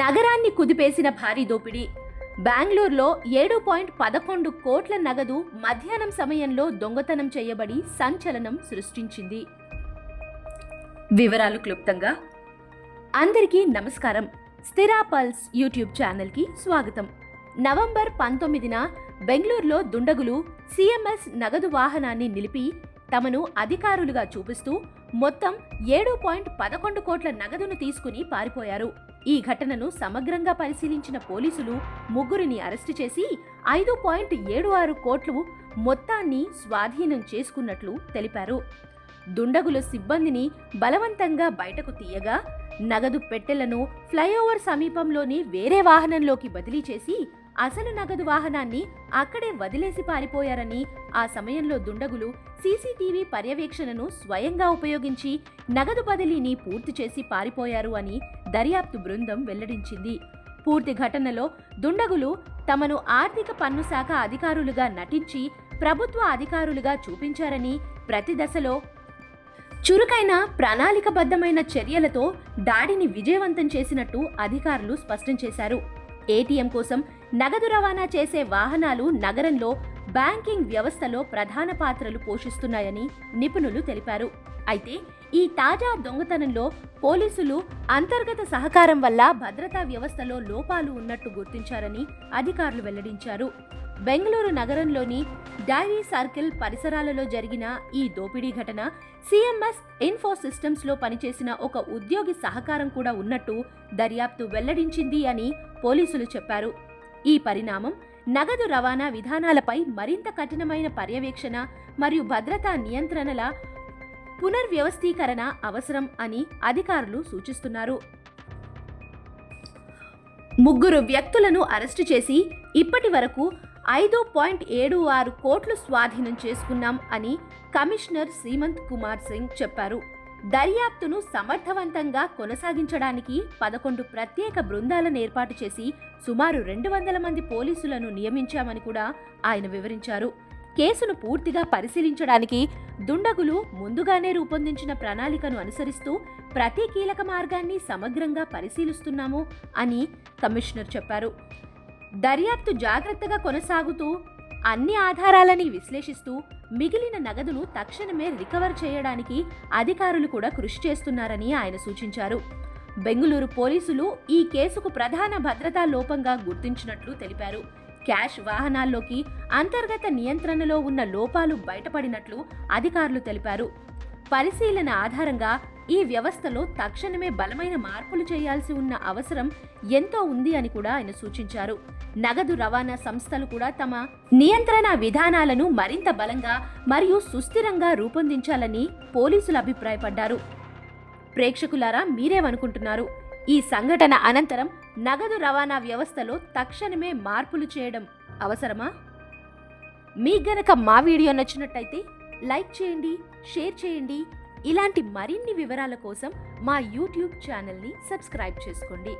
నగరాన్ని కుదిపేసిన భారీ దోపిడీ. బెంగళూరులో ఏడు పాయింట్ పదకొండు కోట్ల నగదు మధ్యాహ్నం సమయంలో దొంగతనం చేయబడి సంచలనం సృష్టించింది. వివరాలు క్లుప్తంగా. అందరికీ నమస్కారం. స్థిరా పల్స్ యూట్యూబ్ ఛానల్కి స్వాగతం. నవంబర్ పంతొమ్మిదిన బెంగళూరులో దుండగులు సిఎంఎస్ నగదు వాహనాన్ని నిలిపి తమను అధికారులుగా చూపిస్తూ మొత్తం ఏడు పాయింట్ పదకొండు కోట్ల నగదును తీసుకుని పారిపోయారు. ఈ ఘటనను సమగ్రంగా పరిశీలించిన పోలీసులు ముగ్గురిని అరెస్టు చేసి ఐదు పాయింట్ ఏడు ఆరు కోట్లు మొత్తాన్ని స్వాధీనం చేసుకున్నట్లు తెలిపారు. దుండగుల సిబ్బందిని బలవంతంగా బయటకు తీయగా నగదు పెట్టెలను ఫ్లైఓవర్ సమీపంలోని వేరే వాహనంలోకి బదిలీ చేసి అసలు నగదు వాహనాన్ని అక్కడే వదిలేసి పారిపోయారని ఆ సమయంలో దుండగులు సీసీటీవీ పర్యవేక్షణను స్వయంగా ఉపయోగించి నగదు బదిలీని పూర్తి చేసి పారిపోయారు అని దర్యాప్తు బృందం వెల్లడించింది. పూర్తి ఘటనలో దుండగులు తమను ఆర్థిక పన్ను శాఖ అధికారులుగా నటించి ప్రభుత్వ అధికారులుగా చూపించారని ప్రతి దశలో చురుకైన ప్రణాళికబద్ధమైన చర్యలతో దాడిని విజయవంతం చేసినట్టు అధికారులు స్పష్టం చేశారు. ఏటీఎం కోసం నగదు రవాణా చేసే వాహనాలు నగరంలో బ్యాంకింగ్ వ్యవస్థలో ప్రధాన పాత్రలు పోషిస్తున్నాయని నిపుణులు తెలిపారు. అయితే ఈ తాజా దొంగతనంలో పోలీసులు అంతర్గత సహకారం వల్ల భద్రతా వ్యవస్థలో లోపాలు ఉన్నట్టు గుర్తించారని అధికారులు వెల్లడించారు. బెంగళూరు నగరంలోని డైరీ సర్కిల్ పరిసరాలలో జరిగిన ఈ దోపిడీ ఘటన సిఎంఎస్ ఇన్ఫో సిస్టమ్స్లో పనిచేసిన ఒక ఉద్యోగి సహకారం కూడా ఉన్నట్టు దర్యాప్తు వెల్లడించింది అని పోలీసులు చెప్పారు. ఈ పరిణామం నగదు రవాణా విధానాలపై మరింత కఠినమైన పర్యవేక్షణ మరియు భద్రతా నియంత్రణల పునర్వ్యవస్థీకరణ అవసరం అని అధికారులు సూచిస్తున్నారు. ముగ్గురు వ్యక్తులను అరెస్టు చేసి ఇప్పటి వరకు ఐదు పాయింట్ ఏడు ఆరు కోట్లు స్వాధీనం చేసుకున్నాం అని కమిషనర్ సీమంత్ కుమార్ సింగ్ చెప్పారు. దర్యాప్తును సమర్థవంతంగా కొనసాగించడానికి పదకొండు ప్రత్యేక బృందాలను ఏర్పాటు చేసి సుమారు రెండు వందల మంది పోలీసులను నియమించామని కూడా ఆయన వివరించారు. కేసును పూర్తిగా పరిశీలించడానికి దుండగులు ముందుగానే రూపొందించిన ప్రణాళికను అనుసరిస్తూ ప్రతి కీలక మార్గాన్ని సమగ్రంగా పరిశీలిస్తున్నాము అని కమిషనర్ చెప్పారు. దర్యాప్తు జాగ్రత్తగా కొనసాగుతూ అన్ని ఆధారాలని విశ్లేషిస్తూ మిగిలిన నగదును తక్షణమే రికవర్ చేయడానికి అధికారులు కూడా కృషి చేస్తున్నారని ఆయన సూచించారు. బెంగుళూరు పోలీసులు ఈ కేసుకు ప్రధాన భద్రతా లోపంగా గుర్తించినట్లు తెలిపారు. క్యాష్ వాహనాల్లోకి అంతర్గత నియంత్రణలో ఉన్న లోపాలు బయటపడినట్లు అధికారులు తెలిపారు. పరిశీలన ఆధారంగా ఈ వ్యవస్థలో తక్షణమే బలమైన మార్పులు చేయాల్సి ఉన్న అవసరం ఎంతో ఉంది అని కూడా ఆయన సూచించారు. నగదు రవాణా సంస్థలు కూడా తమ నియంత్రణ విధానాలను మరింత బలంగా మరియు సుస్థిరంగా రూపొందించాలని పోలీసులు అభిప్రాయపడ్డారు. ప్రేక్షకులారా మీరేమనుకుంటున్నారు ఈ సంఘటన అనంతరం నగదు రవాణా వ్యవస్థలో తక్షణమే మార్పులు చేయడం అవసరమా? మీ గనక మా వీడియో నచ్చినట్టయితే లైక్ చేయండి షేర్ చేయండి. ఇలాంటి మరిన్ని వివరాల కోసం మా యూట్యూబ్ ఛానల్ని సబ్స్క్రైబ్ చేసుకోండి.